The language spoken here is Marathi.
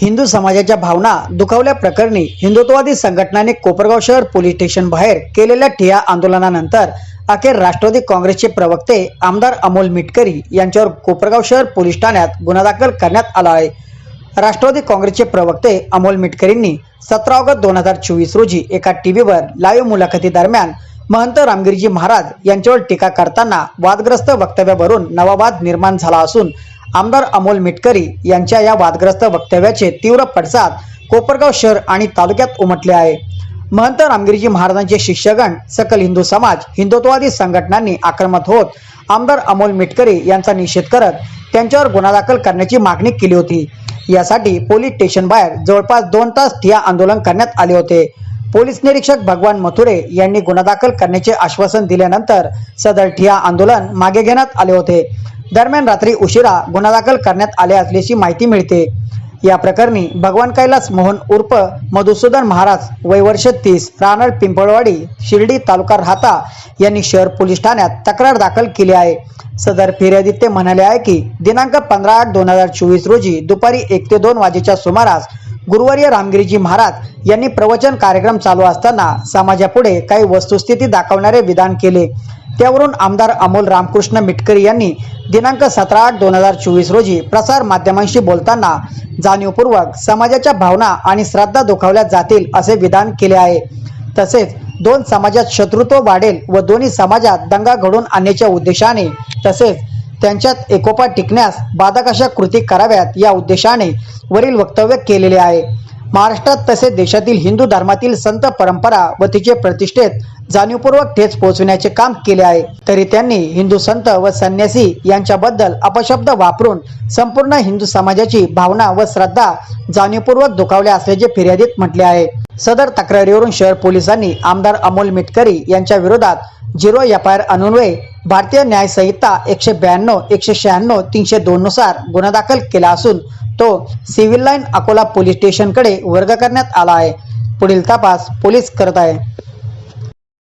हिंदू समाजाच्या भावना दुखावल्या प्रकरणी हिंदुत्ववादी संघटनाने कोपरगाव शहर पोलीस स्टेशन बाहेर केलेल्या ठिया आंदोलनानंतर अखेर राष्ट्रवादी काँग्रेसचे प्रवक्ते आमदार अमोल मिटकरी यांच्यावर कोपरगाव शहर पोलीस ठाण्यात गुन्हा दाखल करण्यात आला आहे. राष्ट्रवादी काँग्रेसचे प्रवक्ते अमोल मिटकरींनी सतरा ऑगस्ट दोन हजार चोवीस रोजी एका टीव्हीवर लाईव्ह मुलाखती दरम्यान महंत रामगिरीजी महाराज यांच्यावर टीका करताना वादग्रस्त वक्तव्यावरून नवा वाद निर्माण झाला असून आमदार अमोल मिटकरी यांच्या या वादग्रस्त वक्तव्याचे तीव्र पडसाद कोपरगाव शहर आणि तालुक्यात उमटले आहे. महंत रामगिरीजी महाराजांचे शिष्यगण सकल हिंदू समाज हिंदुत्ववादी संघटनांनी आक्रमक होत आमदार अमोल मिटकरी यांचा निषेध करत त्यांच्यावर गुन्हा दाखल करण्याची मागणी केली होती. यासाठी पोलीस स्टेशन बाहेर जवळपास दोन तास ठिया आंदोलन करण्यात आले होते. पोलीस निरीक्षक भगवान मथुरे यांनी गुन्हा दाखल करण्याचे आश्वासन दिल्यानंतर सदर ठिया आंदोलन मागे घेण्यात आले होते. दरम्यान रात्री उशिरा गुन्हा दाखल करण्यात आले असल्याची माहिती मिळते. या प्रकरणी भगवान कैलास मोहन उर्फ मधुसूदन महाराज वय वर्ष तीस राहणार पिंपळवाडी शिर्डी तालुका राहता यांनी शहर पोलीस ठाण्यात तक्रार दाखल केली आहे. सदर फिर्यादीत ते म्हणाले आहे की दिनांक पंधरा आठ दोन हजार चोवीस रोजी दुपारी एक ते दोन वाजेच्या सुमारास गुरुवर्य रामगिरीजी महाराज यांनी प्रवचन कार्यक्रम चालू असताना समाजापुढे काही वस्तुस्थिती दाखवणारे विधान केले. त्यावरून आमदार अमोल रामकृष्ण मिटकरी यांनी दिनांक सतरा आठ दोन हजार चोवीस रोजी प्रसार माध्यमांशी बोलताना जाणीवपूर्वक समाजाच्या भावना आणि श्रद्धा दुखावल्या जातील असे विधान केले आहे. तसेच दोन समाजात शत्रुत्व वाढेल व दोन्ही समाजात दंगा घडून आणण्याच्या उद्देशाने तसेच त्यांच्यात एकोपा टिकण्यास बाधक अशा कृती कराव्यात या उद्देशाने वरील वक्तव्य केलेले आहे. महाराष्ट्रात तसेच देशातील हिंदू धर्मातील संत परंपरा व तिचे प्रतिष्ठेत जाणीवपूर्वक ठेच पोहोचविण्याचे काम केले आहे. तरी त्यांनी हिंदू संत व संन्यासी यांच्याबद्दल अपशब्द वापरून संपूर्ण हिंदू समाजाची भावना व श्रद्धा जाणीवपूर्वक दुखावल्या असल्याचे फिर्यादीत म्हटले आहे. सदर तक्रारीवरून शहर पोलिसांनी आमदार अमोल मिटकरी यांच्या विरोधात झिरो एफ आय आर भारतीय न्यायसंहिता एकशे ब्याण्णव एकशे शहाण्णव तीनशे दोन नुसार गुन्हा दाखल केला असून तो सिव्हिल लाईन अकोला पोलीस स्टेशनकडे वर्ग करण्यात आला आहे. पुढील तपास पोलीस करत आहे.